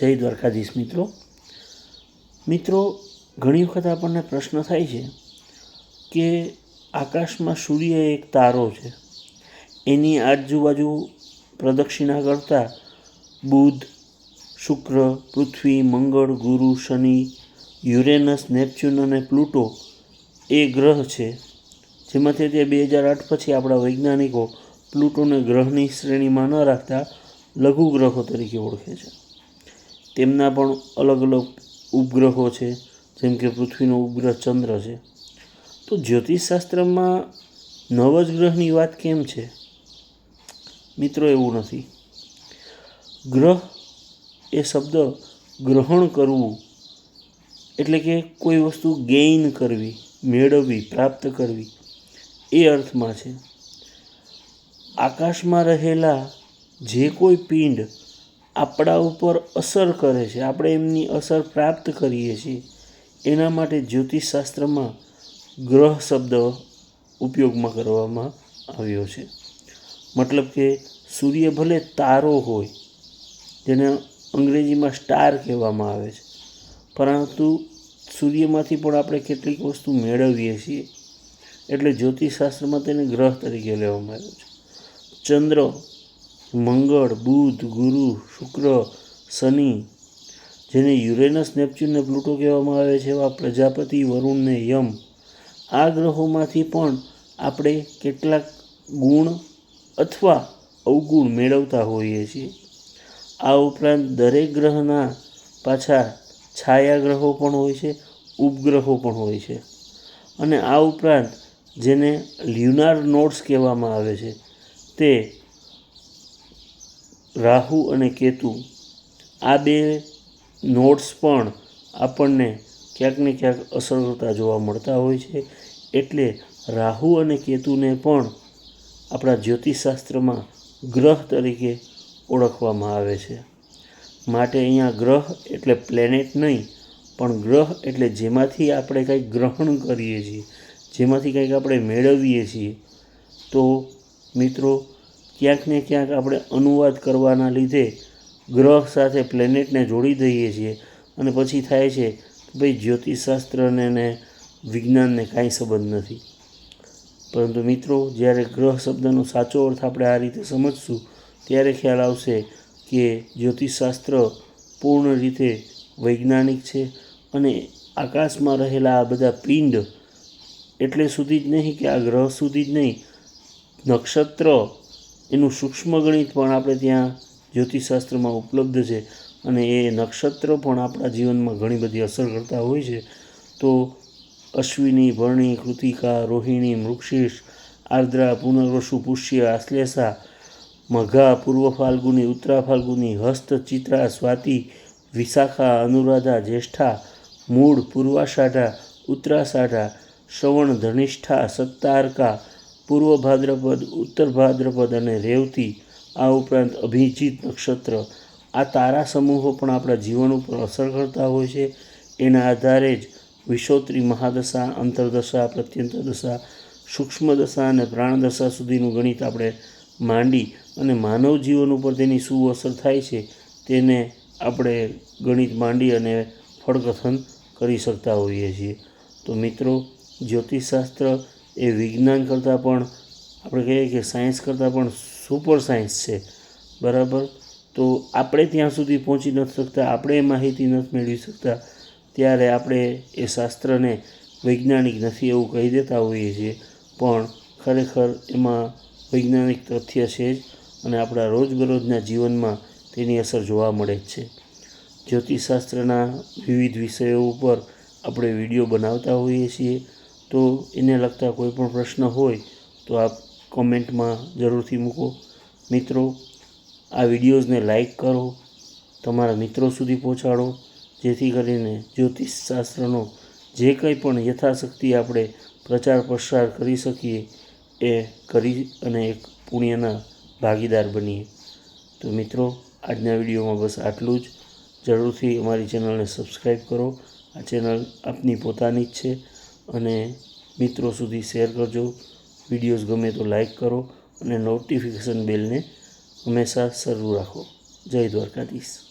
જય દ્વારકાધીશ મિત્રો. મિત્રો, ઘણી વખત આપણને પ્રશ્ન થાય છે કે આકાશમાં સૂર્ય એક તારો છે. એની આજુબાજુ પ્રદક્ષિણા કરતા બુધ, શુક્ર, પૃથ્વી, મંગળ, ગુરુ, શનિ, યુરેનસ, નેપચ્યુન અને પ્લુટો એ ગ્રહ છે. જેમાંથી તે બે હજાર આઠ પછી આપણા વૈજ્ઞાનિકો પ્લુટોને ગ્રહની શ્રેણીમાં ન રાખતા લઘુ ગ્રહો તરીકે ઓળખે છે. તેમના પણ અલગ અલગ ઉપગ્રહો છે, જેમ કે પૃથ્વીનો ઉપગ્રહ ચંદ્ર છે. તો જ્યોતિષશાસ્ત્રમાં નવ જ ગ્રહની વાત કેમ છે? મિત્રો, એવું નથી. ગ્રહ એ શબ્દ ગ્રહણ કરવું એટલે કે કોઈ વસ્તુ ગેઇન કરવી, મેળવવી, પ્રાપ્ત કરવી, એ અર્થમાં છે. આકાશમાં રહેલા જે કોઈ પિંડ આપણા ઉપર અસર કરે છે. આપણે એમની અસર પ્રાપ્ત કરીએ છીએ. એના માટે જ્યોતિષશાસ્ત્રમાં ગ્રહ શબ્દ ઉપયોગમાં કરવામાં આવ્યો છે. મતલબ કે સૂર્ય ભલે તારો હોય, જેને અંગ્રેજીમાં સ્ટાર કહેવામાં આવે છે, પરંતુ સૂર્યમાંથી પણ આપણે કેટલીક વસ્તુ મેળવીએ છીએ. એટલે જ્યોતિષશાસ્ત્રમાં તેને ગ્રહ તરીકે લેવામાં આવ્યો છે. ચંદ્ર મંગળ, બુધ, ગુરુ, શુક્ર, શનિ, જેને યુરેનસ નેપચ્યુનને પ્લુટો કહેવામાં આવે છે એવા પ્રજાપતિ, વરુણ ને યમ. આ ગ્રહોમાંથી પણ આપણે કેટલાક ગુણ અથવા અવગુણ મેળવતા હોઈએ છીએ. આ ઉપરાંત દરેક ગ્રહના પાછા છાયા ગ્રહો પણ હોય છે, ઉપગ્રહો પણ હોય છે. અને આ ઉપરાંત જેને લ્યુનાર નોટ્સ કહેવામાં આવે છે, તે રાહુ અને કેતુ, આ બે નોટ્સ પણ આપણને ક્યાંક ને ક્યાંક અસર કરતા જોવા મળતા હોય છે. એટલે રાહુ અને કેતુને પણ આપણા જ્યોતિષશાસ્ત્રમાં ગ્રહ તરીકે ઓળખવામાં આવે છે. માટે અહીંયા ગ્રહ એટલે પ્લેનેટ નહીં, પણ ગ્રહ એટલે જેમાંથી આપણે કંઈક ગ્રહણ કરીએ છીએ, જેમાંથી કંઈક આપણે મેળવીએ છીએ. તો મિત્રો ક્યાંક ને ક્યાંક આપણે અનુવાદ કરવાના લીધે ગ્રહ સાથે પ્લેનેટને જોડી દઈએ છીએ અને પછી થાય છે કે ભાઈ જ્યોતિષશાસ્ત્રને ને વિજ્ઞાનને કાંઈ સંબંધ નથી. પરંતુ મિત્રો, જ્યારે ગ્રહ શબ્દનો સાચો અર્થ આપણે આ રીતે સમજશું, ત્યારે ખ્યાલ આવશે કે જ્યોતિષશાસ્ત્ર પૂર્ણ રીતે વૈજ્ઞાનિક છે અને આકાશમાં રહેલા આ બધા પિંડ એટલે સુધી જ નહીં કે આ ગ્રહ સુધી જ નહીં, નક્ષત્ર એનું સૂક્ષ્મ ગણિત પણ આપણે ત્યાં જ્યોતિષશાસ્ત્રમાં ઉપલબ્ધ છે અને એ નક્ષત્ર પણ આપણા જીવનમાં ઘણી બધી અસર કરતા હોય છે. તો અશ્વિની ભરણી કૃતિકા, રોહિણી મૃક્ષિષ આર્દ્રા, પુનર્વસુ, પુષ્ય, આશ્લેષા, મઘા, પૂર્વ ફાલ્ગુની, ઉત્તરા ફાલ્ગુની, હસ્ત, ચિત્રા, સ્વાતિ, વિશાખા, અનુરાધા, જ્યેષ્ઠા, મૂળ, પૂર્વાષાઢા, ઉત્તરાષાઢા, શ્રવણ, ધનિષ્ઠા, સત્તારકા પૂર્વ ભાદ્રપદ, ઉત્તર ભાદ્રપદ અને રેવતી આ ઉપરાંત અભિજીત નક્ષત્ર. આ તારા સમૂહો પણ આપણા જીવન ઉપર અસર કરતા હોય છે. એના આધારે જ વિષોત્રી મહાદશા, અંતરદશા પ્રત્યંતર દશા સૂક્ષ્મ અને પ્રાણદશા સુધીનું ગણિત આપણે માંડી અને માનવ જીવન ઉપર તેની શું અસર થાય છે તેને આપણે ગણિત માંડી અને ફળકથન કરી શકતા હોઈએ છીએ. તો મિત્રો, જ્યોતિષશાસ્ત્ર એ વિજ્ઞાન કરતાં પણ, આપણે કહીએ કે સાયન્સ કરતાં પણ સુપર સાયન્સ છે. બરાબર? તો આપણે ત્યાં સુધી પહોંચી નથી શકતા, આપણે માહિતી નથી મેળવી શકતા. ત્યારે આપણે એ શાસ્ત્રને વૈજ્ઞાનિક નથી એવું કહી દેતા હોઈએ છીએ. પણ ખરેખર એમાં વૈજ્ઞાનિક તથ્ય છે જ અને આપણા રોજબરોજના જીવનમાં તેની અસર જોવા મળે જ છે. જ્યોતિષશાસ્ત્રના વિવિધ વિષયો ઉપર આપણે વીડિયો બનાવતા હોઈએ છીએ. તો એને લગતા કોઈ પણ પ્રશ્ન હોય, તો આપ કોમેન્ટમાં જરૂરથી મૂકો. મિત્રો, આ વિડીયોઝને લાઈક કરો, તમારા મિત્રો સુધી પહોંચાડો, જેથી કરીને જ્યોતિષશાસ્ત્રનો જે કંઈ પણ યથાશક્તિ આપણે પ્રચાર પ્રસાર કરી શકીએ, એ કરી અને એક પુણ્યના ભાગીદાર બનીએ. તો મિત્રો, આજના વિડીયોમાં બસ આટલું જ. જરૂરથી અમારી ચેનલને સબસ્ક્રાઈબ કરો. આ ચેનલ આપની પોતાની જ છે. અને મિત્રો સુધી શેર કરજો. વિડીયોઝ ગમે તો લાઈક કરો અને નોટિફિકેશન બેલને હંમેશા શરૂ રાખો. જય દ્વારકાધીશ.